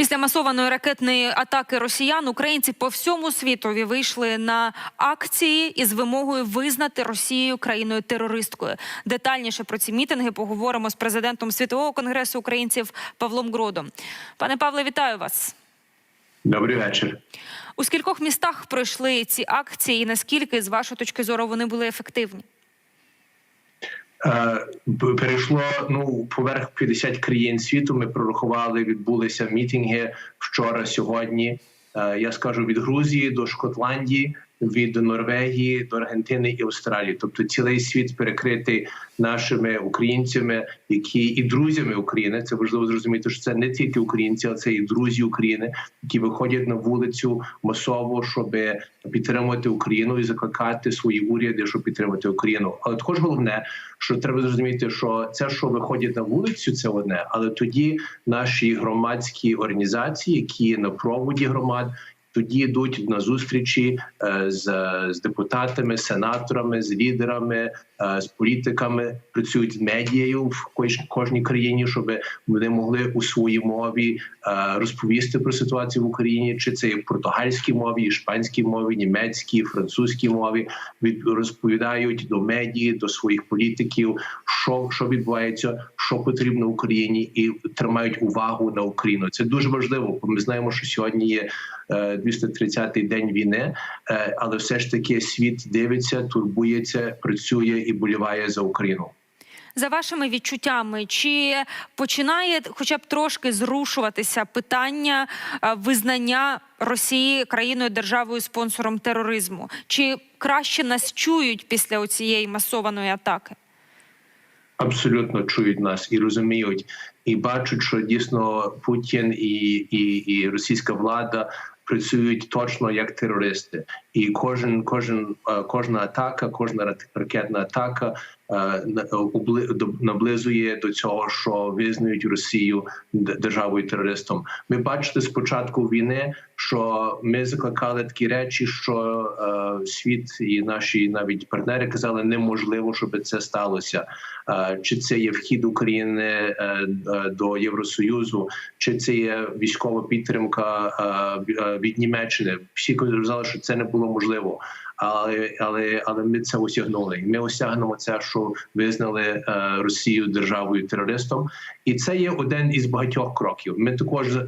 Після масованої ракетної атаки росіян українці по всьому світові вийшли на акції із вимогою визнати Росію країною терористкою. Детальніше про ці мітинги поговоримо з президентом світового конгресу українців Павлом Гродом. Пане Павле, вітаю вас. Добрий вечір. У скількох містах пройшли ці акції, і наскільки з вашої точки зору вони були ефективні? Е, перейшло ну поверх 50 країн світу. Ми прорахували, відбулися мітинги вчора, сьогодні. Е, я скажу від Грузії до Шотландії, від Норвегії до Аргентини і Австралії. Тобто цілий світ перекритий нашими українцями, які і друзями України. Це важливо зрозуміти, що це не тільки українці, а це і друзі України, які виходять на вулицю масово, щоб підтримувати Україну і закликати свої уряди, щоб підтримати Україну. Але також головне, що треба зрозуміти, що це, що виходять на вулицю, це одне, але тоді наші громадські організації, які на проводі громад. Тоді йдуть на зустрічі е, з з депутатами, сенаторами, з лідерами, е, з політиками, працюють з медією в кожній країні, щоб вони могли у своїй мові е, розповісти про ситуацію в Україні, чи це в португальській мові, іспанській мові, німецькій, французькій мові від розповідають до медії, до своїх політиків, що що відбувається, що потрібно Україні, і тримають увагу на Україну. Це дуже важливо. бо Ми знаємо, що сьогодні є. 230-й день війни, е, але все ж таки світ дивиться, турбується, працює і боліває за Україну. За вашими відчуттями, чи починає, хоча б трошки зрушуватися питання е, визнання Росії країною державою спонсором тероризму? Чи краще нас чують після цієї масованої атаки? Абсолютно чують нас і розуміють, і бачать, що дійсно Путін і, і, і російська влада працюють точно як терористи, і кожен, кожен е, кожна атака, кожна ракетна атака наблизує до цього, що визнають Росію державою терористом. Ми бачите спочатку війни, що ми закликали такі речі, що е, світ і наші навіть партнери казали, неможливо, щоб це сталося. Е, чи це є вхід України е, е, до Євросоюзу, чи це є військова підтримка е, е від Німеччини? Всі казали, що це не було можливо. Але але але ми це осягнули. Ми осягнемо це, що визнали е, Росію державою терористом, і це є один із багатьох кроків. Ми також е,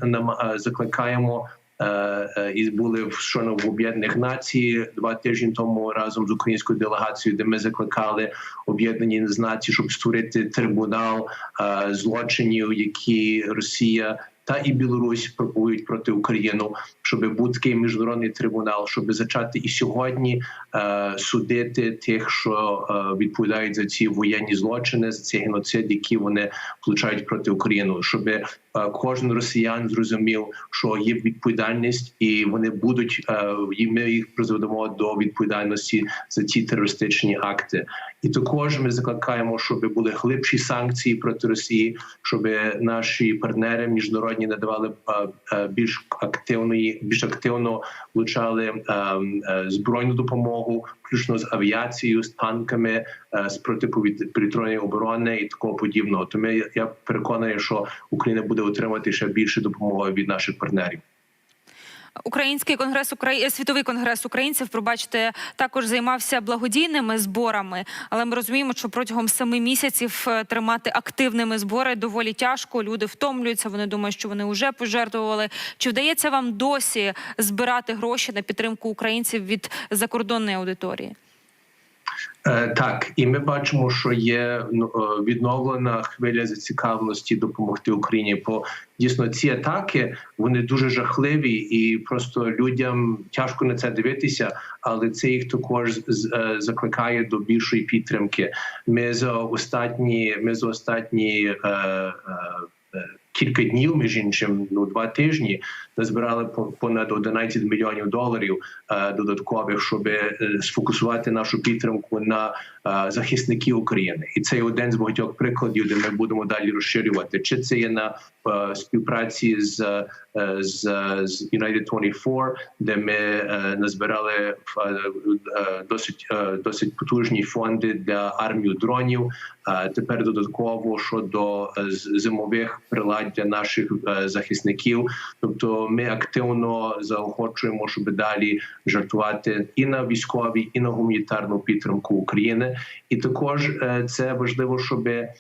закликаємо. Е, і були в щойно в об'єднаних націй два тижні тому разом з українською делегацією, де ми закликали об'єднані нації, щоб створити трибунал злочинів, які Росія та і Білорусь пропонують проти України, щоб був такий міжнародний трибунал, щоб зачати і сьогодні е, судити тих, що е, відповідають за ці воєнні злочини, за ці геноцид, які вони включають проти України, щоб е, кожен росіян зрозумів, що є відповідальність, і вони будуть е, і ми їх призведемо до відповідальності за ці терористичні акти. І також ми закликаємо, щоб були глибші санкції проти Росії, щоб наші партнери міжнародні надавали більш активної, більш активно влучали збройну допомогу, включно з авіацією, з танками, з протиповітряної оборони і такого подібного. Тому я переконаний, що Україна буде отримати ще більше допомоги від наших партнерів. Український конгрес Украї... світовий конгрес українців, пробачте, також займався благодійними зборами, але ми розуміємо, що протягом семи місяців е, тримати активними збори доволі тяжко. Люди втомлюються. Вони думають, що вони вже пожертвували. Чи вдається вам досі збирати гроші на підтримку українців від закордонної аудиторії? Е, так, і ми бачимо, що є ну, е, відновлена хвиля зацікавленості допомогти Україні. Бо дійсно ці атаки вони дуже жахливі, і просто людям тяжко на це дивитися, але це їх також е, закликає до більшої підтримки. Ми за останні ми за останні. Кілька днів, між іншим, ну два тижні назбирали понад 11 мільйонів доларів е, додаткових, щоб е, сфокусувати нашу підтримку на е, захисників України, і це один з багатьох прикладів, де ми будемо далі розширювати. Чи це є на співпраці з з, з United 24, де ми е, назбирали е, досить е, досить потужні фонди для армію дронів. Е, Тепер додатково щодо е, зимових прилад для наших е, захисників. Тобто, ми активно заохочуємо, щоб далі жартувати і на військові, і на гуманітарну підтримку України. І також е, це важливо, щоб е,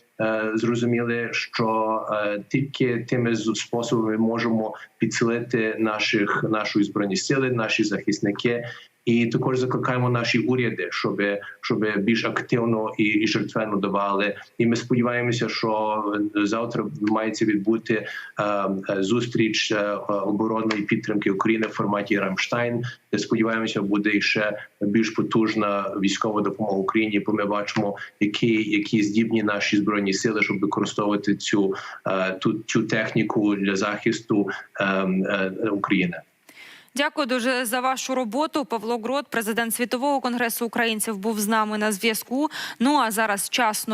зрозуміли, що е, тільки тими способами можемо підсилити наших нашої збройні сили, наші захисники. І також закликаємо наші уряди, щоб, щоб більш активно і, і жертвенно давали. І ми сподіваємося, що завтра мається відбути е, е, зустріч е, оборонної підтримки України в форматі Рамштайн. Де сподіваємося, буде ще більш потужна військова допомога Україні. Бо ми бачимо, які, які здібні наші збройні сили, щоб використовувати цю е, ту цю техніку для захисту е, е, України. Дякую дуже за вашу роботу. Павло Грот, президент світового конгресу українців, був з нами на зв'язку. Ну а зараз час новин.